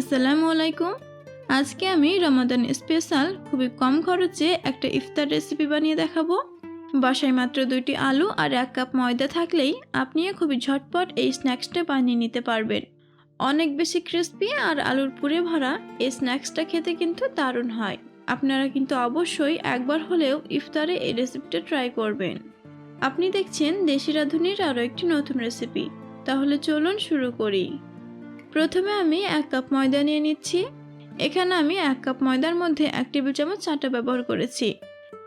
আসসালামু আলাইকুম। আজকে আমি রমাদান স্পেশাল খুবই কম খরচে একটা ইফতার রেসিপি বানিয়ে দেখাবো। বাসায় মাত্র দুইটি আলু আর এক কাপ ময়দা থাকলেই আপনিও খুবই ঝটপট এই স্ন্যাক্সটা বানিয়ে নিতে পারবেন। অনেক বেশি ক্রিস্পি আর আলুর পুরে ভরা এই স্ন্যাক্সটা খেতে কিন্তু দারুণ হয়। আপনারা কিন্তু অবশ্যই একবার হলেও ইফতারে এই রেসিপিটা ট্রাই করবেন। আপনি দেখছেন দেশি রাঁধুনির আরও একটি নতুন রেসিপি তাহলে চলুন শুরু করি। প্রথমে আমি এক কাপ ময়দা নিয়ে নিচ্ছি। এখানে আমি এক কাপ ময়দার মধ্যে এক টেবিল চামচ আটা ব্যবহার করেছি।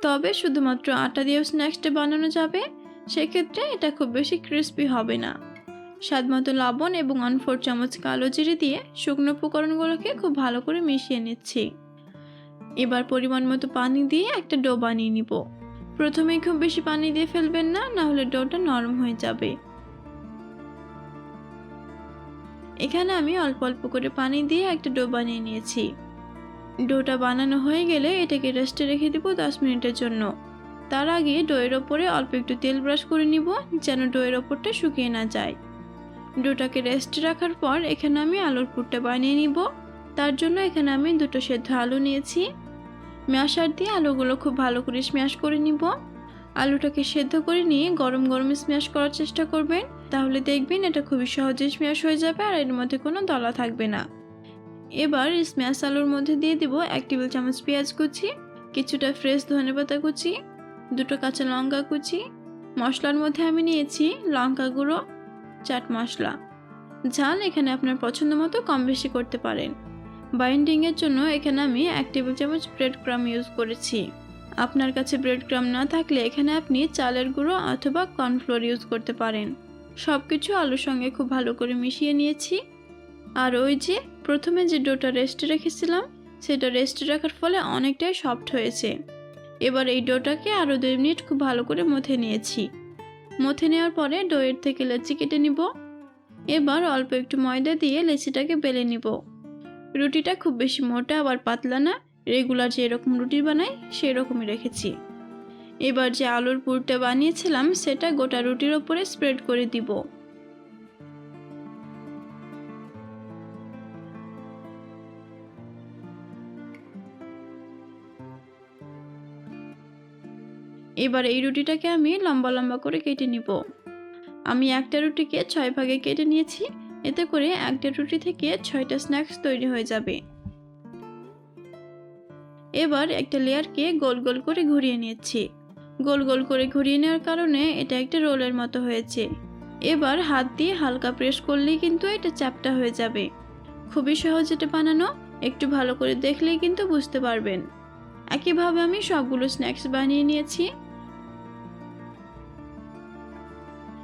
তবে শুধুমাত্র আটা দিয়েও স্ন্যাক্সটা বানানো যাবে, সেক্ষেত্রে এটা খুব বেশি ক্রিস্পি হবে না। স্বাদ মতো লবণ এবং ওয়ান ফোর চামচ কালো জিরে দিয়ে শুকনো উপকরণগুলোকে খুব ভালো করে মিশিয়ে নিচ্ছি। এবার পরিমাণ মতো পানি দিয়ে একটা ডো বানিয়ে নিব। প্রথমেই খুব বেশি পানি দিয়ে ফেলবেন না না হলে ডোটা নরম হয়ে যাবে। এখানে আমি অল্প অল্প করে পানি দিয়ে একটা ডো বানিয়ে নিয়েছি। ডোটা বানানো হয়ে গেলে এটাকে রেস্টে রেখে দিব দশ মিনিটের জন্য। তার আগে ডোয়ের ওপরে অল্প একটু তেল ব্রাশ করে নিব যেন ডোয়ের ওপরটা শুকিয়ে না যায়। ডোটাকে রেস্টে রাখার পর এখানে আমি আলুর পুরটা বানিয়ে নিব। তার জন্য এখানে আমি দুটো সেদ্ধ আলু নিয়েছি। ম্যাশার দিয়ে আলুগুলো খুব ভালো করে স্ম্যাশ করে নিব। আলুটাকে সেদ্ধ করে নিয়ে গরম গরম স্ম্যাশ করার চেষ্টা করবেন। তাহলে দেখবেন এটা খুবই সহজে স্ম্যাশ হয়ে যাবে আর এর মধ্যে কোনো দলা থাকবে না। এবার স্ম্যাশ আলুর মধ্যে দিয়ে দিব এক টেবিল চামচ পেঁয়াজ কুচি, কিছুটা ফ্রেশ ধনেপাতা কুচি, দুটো কাঁচা লঙ্কা কুচি, মশলার মধ্যে আমি নিয়েছি লঙ্কা গুঁড়ো, চাট মশলা। ঝাল এখানে আপনার পছন্দ মতো কম বেশি করতে পারেন। বাইন্ডিংয়ের জন্য এখানে আমি এক টেবিল চামচ ব্রেড ক্রাম ইউজ করেছি। আপনার কাছে ব্রেড ক্রাম না থাকলে এখানে আপনি চালের গুঁড়ো অথবা কর্নফ্লোর ইউজ করতে পারেন। সব কিছু আলুর সঙ্গে খুব ভালো করে মিশিয়ে নিয়েছি। আর ওই যে প্রথমে যে ডোটা রেস্টে রেখেছিলাম, সেটা রেস্টে রাখার ফলে অনেকটাই সফট হয়েছে। এবার এই ডোটাকে আরও দুই মিনিট খুব ভালো করে মথে নিয়েছি। মথে নেওয়ার পরে ডোয়ের থেকে লেচি কেটে নিব। এবার অল্প একটু ময়দা দিয়ে লেচিটাকে বেলে নিব। রুটিটা খুব বেশি মোটা আবার পাতলা না, রেগুলার যে এরকম রুটি বানাই সেই রকমই রেখেছি। এবার যে আলুর পুরটা বানিয়েছিলাম, সেটা গোটা রুটির ওপরে স্প্রেড করে দিব। এবার এই রুটিটাকে আমি লম্বা লম্বা করে কেটে নিব। আমি একটা রুটিকে ছয় ভাগে কেটে নিয়েছি, এতে করে একটা রুটি থেকে ছয়টা স্ন্যাক্স তৈরি হয়ে যাবে। এবার একটা লেয়ারকে গোল গোল করে ঘুরিয়ে নিচ্ছি। গোল গোল করে ঘুরিয়ে নেওয়ার কারণে এটা একটা রোলের মতো হয়েছে। এবার হাত দিয়ে হালকা প্রেস করলেই কিন্তু এটা চাপটা হয়ে যাবে। খুবই সহজ এটা বানানো, একটু ভালো করে দেখলেই কিন্তু বুঝতে পারবেন। একইভাবে আমি সবগুলো স্ন্যাক্স বানিয়ে নিয়েছি।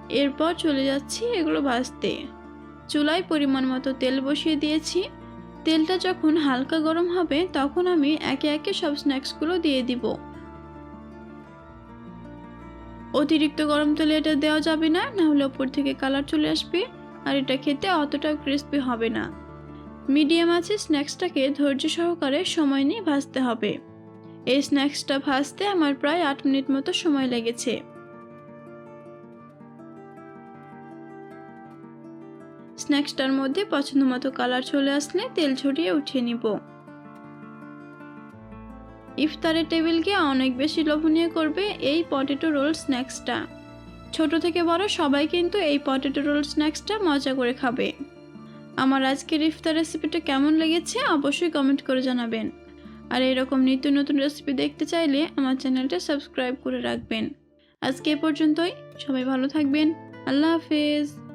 এরপর চলে যাচ্ছি এগুলো ভাজতে। চুলায় পরিমাণ মতো তেল বসিয়ে দিয়েছি। তেলটা যখন হালকা গরম হবে, তখন আমি একে একে সব স্ন্যাক্সগুলো দিয়ে দিব। অতিরিক্ত গরম তেলে এটা দেওয়া যাবে না নাহলে ওপর থেকে কালার চলে আসবে, আর এটা খেতে অতটাও ক্রিস্পি হবে না। মিডিয়াম আছে স্ন্যাক্সটাকে ধৈর্য সহকারে সময় নিয়ে ভাজতে হবে। এই স্ন্যাক্সটা ভাজতে আমার প্রায় আট মিনিট মতো সময় লেগেছে। স্ন্যাক্সটার মধ্যে পছন্দ মতো কালার চলে আসলে তেল ছড়িয়ে উঠিয়ে নিব। ইফতারের টেবিলকে অনেক বেশি লোভনীয় করবে এই পটেটো রোল স্ন্যাক্সটা। ছোট থেকে বড় সবাই কিন্তু এই পটেটো রোল স্ন্যাক্সটা মজা করে খাবে। আমার আজকের ইফতার রেসিপিটা কেমন লেগেছে অবশ্যই কমেন্ট করে জানাবেন। আর এরকম নিত্য নতুন রেসিপি দেখতে চাইলে আমার চ্যানেলটা সাবস্ক্রাইব করে রাখবেন। আজকে এ পর্যন্তই, সবাই ভালো থাকবেন, আল্লাহ হাফেজ।